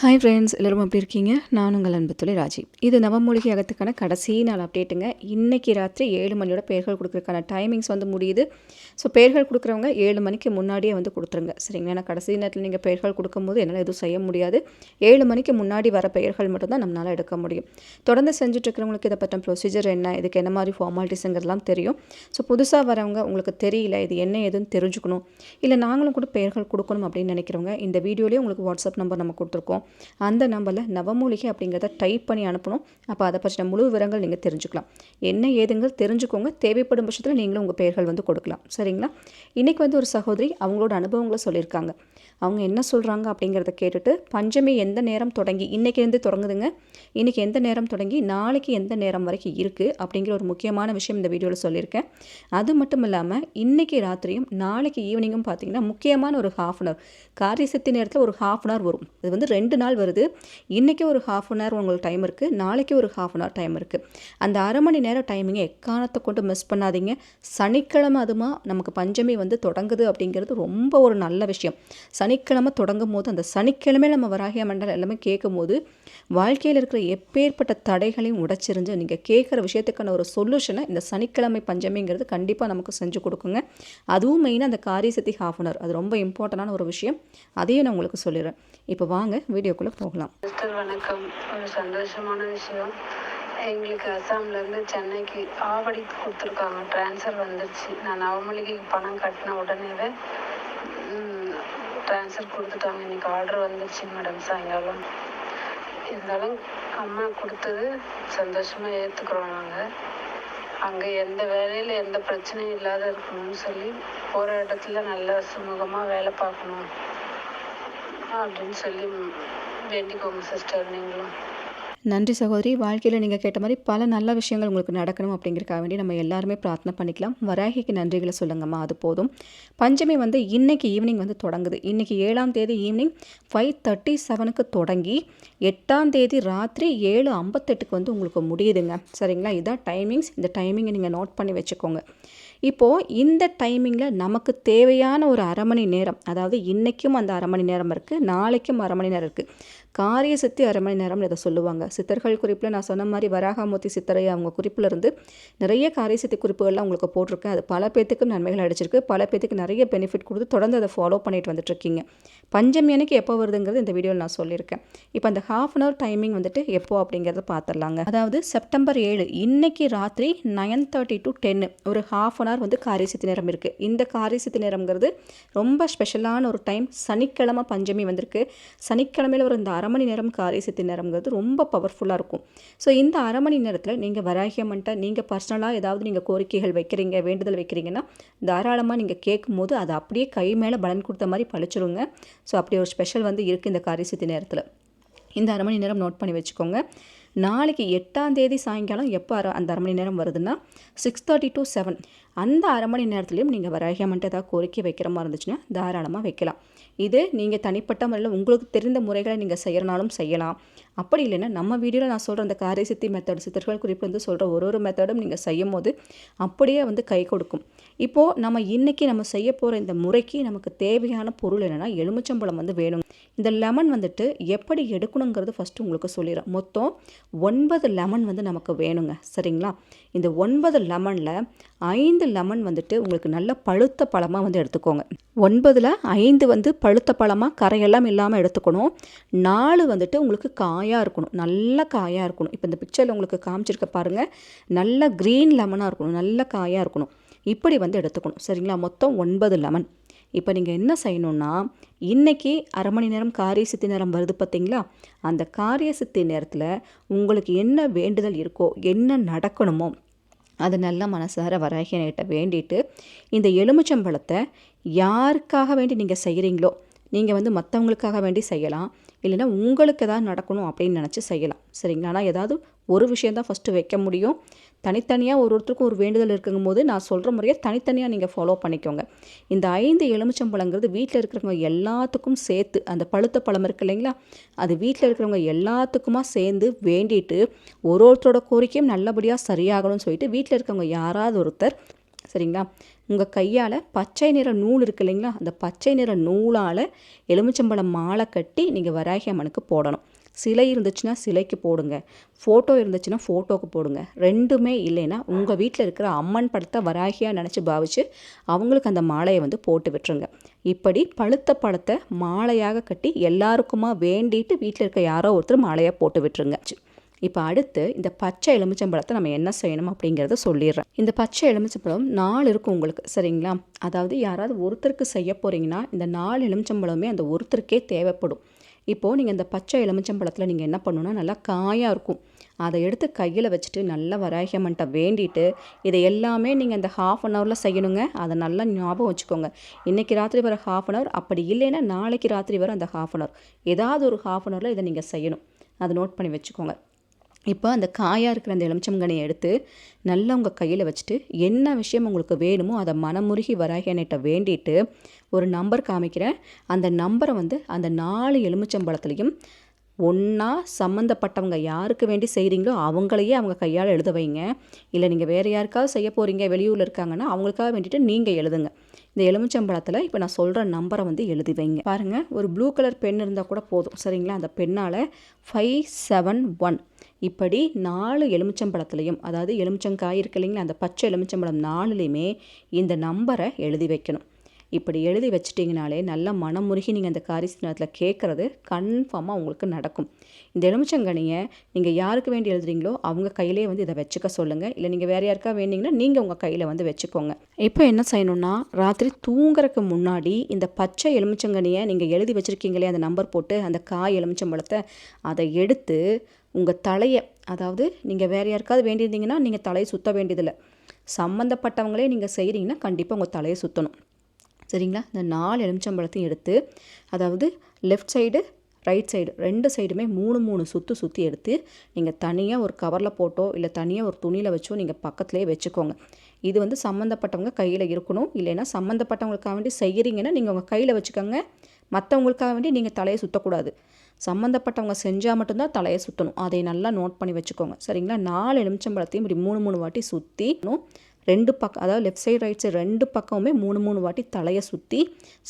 Hi friends எல்லோரும் எப்படி இருக்கீங்க? நான் உங்கள் அன்பு ராஜி. இது நவமூலிகை அகத்துக்கான கடைசி நாள் அப்டேட்டுங்க இன்றைக்கி ராத்திரி ஏழு மணியோட பெயர்கள் கொடுக்குறதுக்கான டைமிங்ஸ் வந்து முடியுது. ஸோ பெயர்கள் கொடுக்குறவங்க ஏழு மணிக்கு முன்னாடியே வந்து கொடுத்துருங்க. சரிங்களா? ஏன்னா கடைசி நேரத்தில் நீங்கள் பெயர்கள் கொடுக்கும்போது என்னால் எதுவும் செய்ய முடியாது. ஏழு மணிக்கு முன்னாடி வர பெயர்கள் மட்டும்தான் நம்மளால் எடுக்க முடியும். தொடர்ந்து செஞ்சுட்ருக்கிறவங்களுக்கு இதை பற்றின ப்ரொசீஜர் என்ன? இதுக்கு என்ன மாதிரி ஃபார்மாலிட்டிஸுங்கிறதுலாம் தெரியும். ஸோ புதுசாக வரவங்க உங்களுக்கு தெரியல இது என்ன ஏதுன்னு தெரிஞ்சுக்கணும். இல்லை நாங்களும் கூட பெயர்கள் கொடுக்கணும் அப்படின்னு நினைக்கிறவங்க இந்த வீடியோலேயே உங்களுக்கு வாட்ஸ்அப் நம்பர் நம்ம கொடுத்துருக்கோம். அந்த நம்பரில் நவமூலிகை அப்படிங்கிறத டைப் பண்ணி அனுப்பணும். அப்போ அதை பற்றின முழு விவரங்கள் நீங்கள் தெரிஞ்சுக்கலாம். என்ன ஏதுங்கள் தெரிஞ்சுக்கோங்க. தேவைப்படும் பட்சத்தில் நீங்களும் உங்கள் பெயர்கள் வந்து கொடுக்கலாம். சரிங்களா? இன்றைக்கி வந்து ஒரு சகோதரி அவங்களோட அனுபவங்களை சொல்லியிருக்காங்க. அவங்க என்ன சொல்கிறாங்க அப்படிங்கிறத கேட்டுட்டு பஞ்சமி எந்த நேரம் தொடங்கி இன்றைக்கிருந்து தொடங்குதுங்க? இன்றைக்கி எந்த நேரம் தொடங்கி நாளைக்கு எந்த நேரம் வரைக்கும் இருக்குது அப்படிங்கிற ஒரு முக்கியமான விஷயம் இந்த வீடியோவில் சொல்லியிருக்கேன். அது மட்டும் இல்லாமல் இன்றைக்கி ராத்திரியும் நாளைக்கு ஈவினிங்கும் பார்த்தீங்கன்னா முக்கியமான ஒரு ஹாஃப் அன் ஹவர் காரியசக்தி நேரத்தில் ஒரு ஹாஃப் அன் ஹவர் வரும். இது வந்து ரெண்டு நாள் வருது. இன்றைக்கி ஒரு ஹாஃப் அன் ஹவர் உங்களுக்கு டைம் இருக்குது நாளைக்கு ஒரு ஹாஃப் அன் ஹவர் டைம் இருக்குது அந்த அரை மணி நேரம் டைமிங்கை எக்காரணத்தை கொண்டு மிஸ் பண்ணாதீங்க. சனிக்கிழமை அதுமா நமக்கு பஞ்சமி வந்து தொடங்குது அப்படிங்கிறது ரொம்ப ஒரு நல்ல விஷயம். சனிக்கிழமை தொடங்கும் போது அந்த சனிக்கிழமை நம்ம வராகிய மண்டலம் எல்லாமே கேட்கும் போது வாழ்க்கையில் இருக்கிற எப்பேற்பட்ட தடைகளையும் உடைச்சிருந்து நீங்கள் கேட்குற விஷயத்துக்கான ஒரு சொல்யூஷனை இந்த சனிக்கிழமை பஞ்சமிங்கிறது கண்டிப்பாக நமக்கு செஞ்சு கொடுக்குங்க. அதுவும் மெயினாக அந்த காரியசக்தி ஹாஃப் அன் ஹவர் அது ரொம்ப இம்பார்ட்டண்டான ஒரு விஷயம். அதையும் நான் உங்களுக்கு சொல்லிடுறேன். இப்போ வாங்க வீடியோக்குள்ளே போகலாம். சிஸ்டர் வணக்கம். ஒரு சந்தோஷமான விஷயம். எங்களுக்கு அசாம்லேருந்து சென்னைக்கு ஆவடி கொடுத்துருக்காங்க. ட்ரான்ஸ்ஃபர் வந்துருச்சு. நான் நவமளிகைக்கு பணம் கட்டின உடனேவே ட்ரான்ஸ்ஃபர் கொடுத்துட்டாங்க. இன்னைக்கு ஆர்டர் வந்துருச்சு மேடம் சாயங்காலம். இருந்தாலும் அம்மா கொடுத்தது சந்தோஷமாக ஏற்றுக்குறோம் நாங்கள் அங்கே எந்த வேலையில் எந்த பிரச்சனையும் இல்லாத இருக்கணும்னு சொல்லி போகிற இடத்துல நல்லா சுமூகமாக வேலை பார்க்கணும். அப்படின்னு சொல்லி வேண்டிக்கோங்க சிஸ்டர் நீங்களும். நன்றி சகோதரி. வாழ்க்கையில் நீங்கள் கேட்ட மாதிரி பல நல்ல விஷயங்கள் உங்களுக்கு நடக்கணும் அப்படிங்கிறக்காக வேண்டி நம்ம எல்லாருமே பிரார்த்தனை பண்ணிக்கலாம். வராகிக்கு நன்றிகளை சொல்லுங்கம்மா. அது போதும். பஞ்சமி வந்து இன்னைக்கு ஈவினிங் வந்து தொடங்குது. இன்றைக்கி ஏழாம் தேதி ஈவினிங் ஃபைவ் தேர்ட்டி செவனுக்கு தொடங்கி எட்டாம் தேதி ராத்திரி ஏழு ஐம்பத்தெட்டுக்கு வந்து உங்களுக்கு முடியுதுங்க. சரிங்களா? இதான் டைமிங்ஸ் இந்த டைமிங்கை நீங்கள் நோட் பண்ணி வச்சுக்கோங்க. இப்போது இந்த டைமிங்கில் நமக்கு தேவையான ஒரு அரை மணி நேரம் அதாவது இன்றைக்கும் அந்த அரை மணி நேரம் இருக்குது நாளைக்கும் அரை மணி நேரம் இருக்குது காரிய சித்தி அரை மணி நேரம்னு இதை சொல்லுவாங்க. சித்தர்கள் குறிப்பில் நான் சொன்ன மாதிரி வராகமூர்த்தி சித்தரை அவங்க குறிப்பில் இருந்து நிறைய காரிய சித்தி குறிப்புகள்லாம் உங்களுக்கு போட்டிருக்கேன் அது பல பேத்துக்கு நன்மைகள் அடிச்சிருக்கு பல பேத்துக்கு நிறைய பெனிஃபிட் கொடுத்து தொடர்ந்து அதை ஃபாலோ பண்ணிட்டு வந்துட்டுருக்கீங்க பஞ்சமி அன்னைக்கு எப்போ வருதுங்கிறது இந்த வீடியோவில் நான் சொல்லியிருக்கேன். இப்போ அந்த ஹாஃப் அன் ஹவர் டைமிங் வந்துட்டு எப்போ அப்படிங்கிறத பார்த்துடலாங்க அதாவது செப்டம்பர் ஏழு இன்னைக்கு ராத்திரி நைன் தேர்ட்டி டு டென்னு ஒரு ஹாஃப் அன் ஹவர் வந்து காரியசித்தி நேரம் இருக்குது இந்த காரியசித்தி நேரம்ங்கிறது ரொம்ப ஸ்பெஷலான ஒரு டைம் சனிக்கிழமை பஞ்சமி வந்திருக்கு. சனிக்கிழமையில் ஒரு இந்த அரை மணி நேரம் காரியசித்தி நேரம்ங்கிறது ரொம்ப பவர்ஃபுல்லாக இருக்கும். ஸோ இந்த அரை மணி நேரத்தில் நீங்கள் வராகியமன்ட்ட நீங்கள் பர்சனலாக ஏதாவது நீங்கள் கோரிக்கைகள் வைக்கிறீங்க வேண்டுதல் வைக்கிறீங்கன்னா தாராளமாக நீங்கள் கேட்கும்போது அது அப்படியே கை மேலே பலன் கொடுத்த மாதிரி பழிச்சிருங்க. ஸோ அப்படி ஒரு ஸ்பெஷல் வந்து இருக்குது இந்த காரியசித்தி நேரத்தில். இந்த அரை மணி நேரம் நோட் பண்ணி வச்சுக்கோங்க. நாளைக்கு எட்டாம் தேதி சாயங்காலம் எப்போ அரை அந்த அரை மணி நேரம் வருதுன்னா சிக்ஸ் தேர்ட்டி டு செவன் அந்த அரை மணி நேரத்துலையும் நீங்கள் வராகியமன்ட்டு ஏதாவது கோரிக்கை வைக்கிற மாதிரி இருந்துச்சுன்னா தாராளமாக வைக்கலாம். இது நீங்கள் தனிப்பட்ட முறையில் உங்களுக்கு தெரிந்த முறைகளை நீங்கள் செய்கிறனாலும் செய்யலாம். அப்படி இல்லைன்னா நம்ம வீடியோவில் நான் சொல்கிற அந்த காரிய சித்தி மெத்தட் சித்தர்கள் குறிப்பு வந்து சொல்கிற ஒரு ஒரு மெத்தடும் நீங்கள் செய்யும் போது அப்படியே வந்து கை கொடுக்கும். இப்போது நம்ம இன்றைக்கி நம்ம செய்ய போகிற இந்த முறைக்கு நமக்கு தேவையான பொருள் என்னென்னா எலுமிச்சம்பழம் வந்து வேணும். இந்த லெமன் வந்துட்டு எப்படி எடுக்கணுங்கிறது ஃபஸ்ட்டு உங்களுக்கு சொல்லிடுறேன். மொத்தம் ஒன்பது லெமன் வந்து நமக்கு வேணுங்க. சரிங்களா? இந்த ஒன்பது லெமனில் ஐந்து லெமன் வந்துட்டு உங்களுக்கு நல்ல பழுத்த பழமாக வந்து எடுத்துக்கோங்க. ஒன்பதில் ஐந்து வந்து பழுத்த பழமாக கரையெல்லாம் இல்லாமல் எடுத்துக்கணும். நாலு வந்துட்டு உங்களுக்கு காயாக இருக்கணும். நல்ல காயாக இருக்கணும். இப்போ இந்த பிக்சரில் உங்களுக்கு காமிச்சிருக்க பாருங்கள் நல்ல க்ரீன் லெமனாக இருக்கணும். நல்ல காயாக இருக்கணும். இப்படி வந்து எடுத்துக்கணும். சரிங்களா? மொத்தம் ஒன்பது லெமன் இப்போ நீங்கள் என்ன செய்யணுன்னா இன்றைக்கி அரை மணி நேரம் காரிய சித்தி நேரம் வருது பார்த்தீங்களா? அந்த காரிய சித்தி நேரத்தில் உங்களுக்கு என்ன வேண்டுதல் இருக்கோ என்ன நடக்கணுமோ அது நல்ல மனசார வராகியன்கிட்ட வேண்டிட்டு இந்த எலுமிச்சம்பழத்தை யாருக்காக வேண்டி நீங்கள் செய்கிறீங்களோ நீங்கள் வந்து மற்றவங்களுக்காக வேண்டி செய்யலாம். இல்லைன்னா உங்களுக்கு எதாவது நடக்கணும் அப்படின்னு நினச்சி செய்யலாம். சரிங்களா? ஆனால் ஏதாவது ஒரு விஷயந்தான் ஃபஸ்ட்டு வைக்க முடியும். தனித்தனியாக ஒரு ஒருத்தருக்கும் ஒரு வேண்டுதல் இருக்குங்கும் போது நான் சொல்கிற முறையை தனித்தனியாக நீங்கள் ஃபாலோ பண்ணிக்கோங்க. இந்த ஐந்து எலுமிச்சம்பழங்கிறது வீட்டில் இருக்கிறவங்க எல்லாத்துக்கும் சேர்த்து அந்த பழுத்த பழம் இருக்கு இல்லைங்களா? அது வீட்டில் இருக்கிறவங்க எல்லாத்துக்குமா சேர்ந்து வேண்டிட்டு ஒரு ஒருத்தரோட கோரிக்கையும் நல்லபடியாக சரியாகணும்னு சொல்லிட்டு வீட்டில் இருக்கிறவங்க யாராவது ஒருத்தர் சரிங்களா? உங்கள் கையால் பச்சை நிற நூல் இருக்கு இல்லைங்களா? அந்த பச்சை நிற நூலால் எலுமிச்சம்பழம் மாலை கட்டி நீங்கள் வராகி அம்மனுக்கு போடணும். சிலை இருந்துச்சுன்னா சிலைக்கு போடுங்க. ஃபோட்டோ இருந்துச்சுன்னா ஃபோட்டோவுக்கு போடுங்க. ரெண்டுமே இல்லைன்னா உங்கள் வீட்டில் இருக்கிற அம்மன் படத்தை வராகியாக நினச்சி பாவிச்சு அவங்களுக்கு அந்த மாலையை வந்து போட்டு விட்டுருங்க. இப்படி பழுத்த பழத்தை மாலையாக கட்டி எல்லாருக்குமா வேண்டிட்டு வீட்டில் இருக்க யாரோ ஒருத்தர் மாலையாக போட்டு விட்டுருங்க. இப்போ அடுத்து இந்த பச்சை எலுமிச்சம்பழத்தை நம்ம என்ன செய்யணும் அப்படிங்கிறத சொல்லிடுறேன். இந்த பச்சை எலுமிச்சம்பழம் நாலு இருக்கும் உங்களுக்கு சரிங்களா? அதாவது யாராவது ஒருத்தருக்கு செய்ய போகிறீங்கன்னா இந்த நாலு எலுமிச்சம்பழமே அந்த ஒருத்தருக்கே தேவைப்படும். இப்போது நீங்கள் இந்த பச்சை எலுமிச்சம்பழத்தில் நீங்கள் என்ன பண்ணணும்னா நல்லா காயாக இருக்கும். அதை எடுத்து கையில் வச்சுட்டு நல்லா வராகியம்மன்ட்ட வேண்டிட்டு இதை எல்லாமே நீங்கள் இந்த ஹாஃப் அன் ஹவரில் செய்யணுங்க. அதை நல்லா ஞாபகம் வச்சுக்கோங்க. இன்றைக்கி ராத்திரி வர ஹாஃப் அன் ஹவர் அப்படி இல்லைன்னா நாளைக்கு ராத்திரி வர அந்த ஹாஃப் அன் ஹவர் ஏதாவது ஒரு ஹாஃப் அன் ஹவரில் இதை நீங்கள் செய்யணும். அதை நோட் பண்ணி வச்சுக்கோங்க. இப்போ அந்த காயாக இருக்கிற அந்த எலுமிச்சங்கனியை எடுத்து நல்லா உங்கள் கையில் வச்சுட்டு என்ன விஷயம் உங்களுக்கு வேணுமோ அதை மனமுருகி வராகியன்கிட்ட வேண்டிட்டு ஒரு நம்பர் காமிக்கிறேன். அந்த நம்பரை வந்து அந்த நாலு எலுமிச்சம்பழத்துலேயும் ஒன்றா சம்மந்தப்பட்டவங்க யாருக்கு வேண்டி செய்கிறீங்களோ அவங்களையே அவங்க கையால் எழுத வைங்க. இல்லை நீங்கள் வேறு யாருக்காவது செய்ய போகிறீங்க வெளியூரில் இருக்காங்கன்னா அவங்களுக்காக வேண்டிட்டு நீங்கள் எழுதுங்க. இந்த எலுமிச்சம்பழத்தில் இப்போ நான் சொல்கிற நம்பரை வந்து எழுதி வைங்க. பாருங்கள் ஒரு ப்ளூ கலர் பென் இருந்தால் கூட போதும். சரிங்களா? அந்த பெண்ணால் ஃபைவ் செவன் ஒன் இப்படி நாலு எலுமிச்சம்பழத்துலையும் அதாவது எலுமிச்சங்காய் இருக்கு இல்லைங்களா அந்த பச்சை எலுமிச்சம்பழம் நாலுலேயுமே இந்த நம்பரை எழுதி வைக்கணும். இப்படி எழுதி வச்சிட்டிங்கனாலே நல்ல முருகி நீங்கள் அந்த காரிசி நேரத்தில் கேட்குறது கன்ஃபார்மாக உங்களுக்கு நடக்கும். இந்த எலுமிச்சங்கனியை நீங்கள் யாருக்கு வேண்டி எழுதுறீங்களோ அவங்க கையிலே வந்து இதை வச்சுக்க சொல்லுங்கள் இல்லை நீங்கள் வேறு யாருக்கா வேண்டிங்கன்னா நீங்கள் உங்கள் கையில் வந்து வச்சுக்கோங்க. இப்போ என்ன செய்யணும்னா ராத்திரி தூங்குறதுக்கு முன்னாடி இந்த பச்சை எலுமிச்சங்கனியை நீங்கள் எழுதி வச்சுருக்கீங்களே அந்த நம்பர் போட்டு அந்த காய் எலுமிச்சம்பழத்தை அதை எடுத்து உங்கள் தலையை அதாவது நீங்கள் வேறு யாருக்காவது வேண்டியிருந்தீங்கன்னா நீங்கள் தலையை சுற்ற வேண்டியதில்லை. சம்மந்தப்பட்டவங்களே நீங்கள் செய்கிறீங்கன்னா கண்டிப்பாக உங்கள் தலையை சுற்றணும் சரிங்களா? இந்த நாலு எலுமிச்சம்பழத்தையும் எடுத்து அதாவது லெஃப்ட் சைடு ரைட் சைடு ரெண்டு சைடுமே மூணு மூணு சுற்று சுற்றி எடுத்து நீங்கள் தனியாக ஒரு கவரில் போட்டோ இல்லை தனியாக ஒரு துணியில் வச்சோ நீங்கள் பக்கத்துலேயே வச்சுக்கோங்க. இது வந்து சம்மந்தப்பட்டவங்க கையில் இருக்கணும். இல்லைன்னா சம்மந்தப்பட்டவங்களுக்காக வேண்டி செய்கிறீங்கன்னா நீங்கள் உங்கள் கையில் வச்சுக்கோங்க. மற்றவங்களுக்காக வேண்டி நீங்கள் தலையை சுற்றக்கூடாது சம்மந்தப்பட்டவங்க செஞ்சால் மட்டும்தான் தலையை சுற்றணும் அதை நல்லா நோட் பண்ணி வச்சுக்கோங்க. சரிங்களா? நாலு எலுமிச்சம்பழத்தையும் இப்படி மூணு மூணு வாட்டி சுற்றி ரெண்டு பக்கம் அதாவது லெஃப்ட் சைடு ரைட் சைடு ரெண்டு பக்கமுமே மூணு மூணு வாட்டி தலையை சுற்றி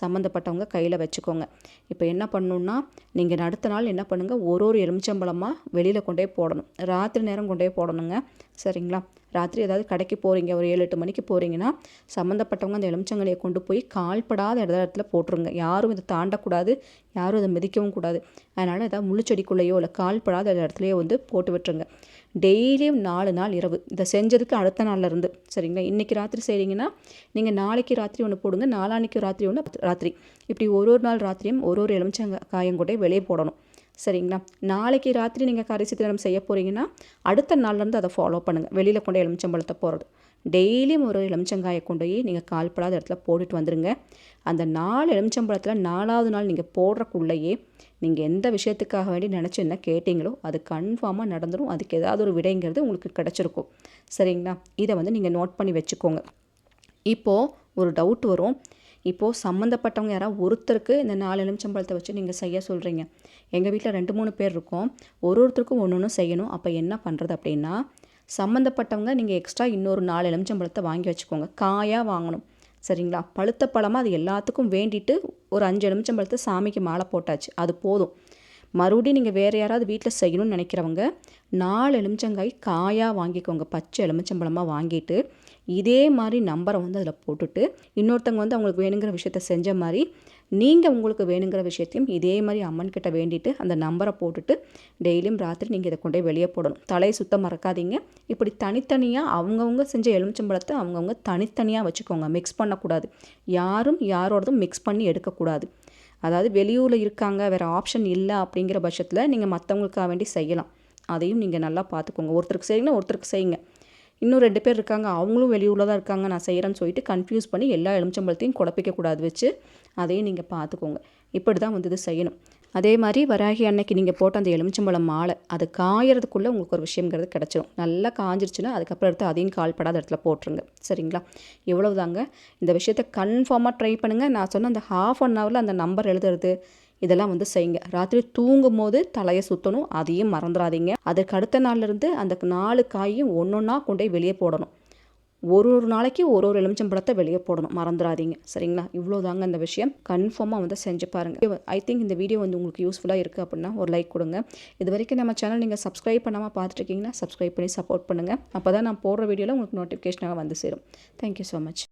சம்மந்தப்பட்டவங்க கையில் வச்சுக்கோங்க. இப்போ என்ன பண்ணணுன்னா நீங்கள் அடுத்த நாள் என்ன பண்ணுங்கள் ஒரு ஒரு எலுமிச்சம்பழமாக வெளியில் கொண்டே போடணும். ராத்திரி நேரம் கொண்டே போடணுங்க. சரிங்களா? ராத்திரி ஏதாவது கடைக்கு போகிறீங்க ஒரு ஏழு எட்டு மணிக்கு போகிறீங்கன்னா சம்மந்தப்பட்டவங்க அந்த எலுமிச்சங்கனியை கொண்டு போய் கால்படாத இடத்துல போட்டுருங்க. யாரும் இதை தாண்டக்கூடாது யாரும் இதை மிதிக்கவும் கூடாது. அதனால் ஏதாவது முள்ளுச்செடிக்குள்ளேயோ இல்லை கால்படாத இடத்துலையோ வந்து போட்டு விட்டுருங்க. டெய்லியும் நாலு நாள் இரவு. இதை செஞ்சதுக்கு அடுத்த நாளில் இருந்து. சரிங்களா? இன்றைக்கி ராத்திரி செய்கிறீங்கன்னா நீங்கள் நாளைக்கு ராத்திரி ஒன்று போடுங்க நாளான்னைக்கு ராத்திரி ஒன்று ராத்திரி. இப்படி ஒரு ஒரு நாள் ராத்திரியும் ஒரு ஒரு எலுமிச்சங்க காயம் கூட வெளியே போடணும். சரிங்களா? நாளைக்கு ராத்திரி நீங்கள் கரிசி தினம் செய்ய போகிறீங்கன்னா அடுத்த நாள்லேருந்து அதை ஃபாலோ பண்ணுங்கள் வெளியில் கொண்டு எலுமிச்சம்பழத்தை போகிறது டெய்லியும் ஒரு எலுமிச்சங்காயை கொண்டு போய் நீங்கள் கால்படாத இடத்துல போட்டுட்டு வந்துடுங்க அந்த நாலு எலுமிச்சம்பழத்தில் நாலாவது நாள் நீங்கள் போடுறக்குள்ளேயே நீங்கள் எந்த விஷயத்துக்காக வேண்டி நினச்சி என்ன கேட்டிங்களோ அது கன்ஃபார்மாக நடந்துடும் அதுக்கு ஏதாவது ஒரு விடைங்கிறது உங்களுக்கு கிடச்சிருக்கும். சரிங்களா? இதை வந்து நீங்கள் நோட் பண்ணி வச்சுக்கோங்க. இப்போது ஒரு டவுட் வரும். இப்போது சம்மந்தப்பட்டவங்க யாராவது ஒருத்தருக்கு இந்த நாலு எலுமிச்சம்பழத்தை வச்சு நீங்கள் செய்ய சொல்கிறீங்க எங்கள் வீட்டில் ரெண்டு மூணு பேர் இருக்கோம். ஒரு ஒருத்தருக்கும் ஒன்று ஒன்று செய்யணும். அப்போ என்ன பண்ணுறது அப்படின்னா சம்மந்தப்பட்டவங்க நீங்கள் எக்ஸ்ட்ரா இன்னொரு நாலு எலுமிச்சம்பழத்தை வாங்கி வச்சுக்கோங்க. காயாக வாங்கணும். சரிங்களா? பழுத்த பழமாக அது எல்லாத்துக்கும் வேண்டிட்டு ஒரு அஞ்சு எலுமிச்சம்பழத்தை சாமிக்கு மாலை போட்டாச்சு. அது போதும். மறுபடியும் நீங்கள் வேறு யாராவது வீட்டில் செய்யணும்னு நினைக்கிறவங்க நாலு எலுமிச்சங்காய் காயாக வாங்கிக்கோங்க. பச்சை எலுமிச்சம்பழமாக வாங்கிட்டு இதே மாதிரி நம்பரை வந்து அதில் போட்டுட்டு இன்னொருத்தவங்க வந்து அவங்களுக்கு வேணுங்கிற விஷயத்த செஞ்ச மாதிரி நீங்கள் உங்களுக்கு வேணுங்கிற விஷயத்தையும் இதே மாதிரி அம்மன் கிட்ட வேண்டிட்டு அந்த நம்பரை போட்டுட்டு டெய்லியும் ராத்திரி நீங்கள் இதை கொண்டே வெளியே போடணும். தலையை சுத்தம் மறக்காதீங்க. இப்படி தனித்தனியாக அவங்கவுங்க செஞ்ச எலுமிச்சம்பழத்தை அவங்கவுங்க தனித்தனியாக வச்சுக்கோங்க. மிக்ஸ் பண்ணக்கூடாது. யாரும் யாரோடதும் மிக்ஸ் பண்ணி எடுக்கக்கூடாது. அதாவது வெளியூரில் இருக்காங்க வேறு ஆப்ஷன் இல்லை அப்படிங்கிற பட்சத்தில் நீங்கள் மற்றவங்களுக்காக வேண்டி செய்யலாம். அதையும் நீங்கள் நல்லா பார்த்துக்கோங்க ஒருத்தருக்கு செய்யுங்க ஒருத்தருக்கு செய்யுங்க. இன்னும் ரெண்டு பேர் இருக்காங்க. அவங்களும் வெளியூரில் தான் இருக்காங்க. நான் செய்கிறேன்னு சொல்லிட்டு கன்ஃபியூஸ் பண்ணி எல்லா எலுமிச்சம்பழத்தையும் குழப்பிக்கக்கூடாது வச்சு அதையும் நீங்கள் பார்த்துக்கோங்க. இப்படி தான் வந்து இது செய்யணும். அதே மாதிரி வராகி அன்னைக்கு நீங்கள் போட்ட அந்த எலுமிச்சம்பழம் மாலை அது காயறதுக்குள்ளே உங்களுக்கு ஒரு விஷயங்கிறது கிடச்சிரும். நல்லா காஞ்சிருச்சுன்னா அதுக்கப்புறம் எடுத்து அதையும் கால்படாத இடத்துல போட்டுருங்க. சரிங்களா? இவ்வளவு தாங்க இந்த விஷயத்த கன்ஃபார்மாக ட்ரை பண்ணுங்கள் நான் சொன்ன அந்த ஹாஃப் அன் ஹவரில் அந்த நம்பர் எழுதுறது இதெல்லாம் வந்து செய்யுங்க. ராத்திரி தூங்கும் போது தலையை சுற்றணும் அதையும் மறந்துடாதீங்க. அதுக்கு அடுத்த நாள்லேருந்து அந்த நாலு காயும் ஒன்றொன்னா கொண்டு போய் வெளியே போடணும். ஒரு ஒரு நாளைக்கு ஒரு ஒரு எலுமிச்சம்பழத்தை வெளியே போடணும். மறந்துடாதீங்க. சரிங்களா? இவ்வளோ தாங்க இந்த விஷயம். கன்ஃபார்மாக வந்து செஞ்சு பாருங்கள் ஐ திங்க் இந்த வீடியோ வந்து உங்களுக்கு யூஸ்ஃபுல்லாக இருக்குது அப்படின்னா ஒரு லைக் கொடுங்க. இது வரைக்கும் நம்ம சேனல் நீங்கள் சப்ஸ்கிரைப் பண்ணாமல் பார்த்துருக்கீங்கன்னா சப்ஸ்கிரைப் பண்ணி சப்போர்ட் பண்ணுங்கள் அப்போ தான் நான் போடுற வீடியோவில் உங்களுக்கு நோட்டிஃபிகேஷனாக வந்து சேரும். Thank you so much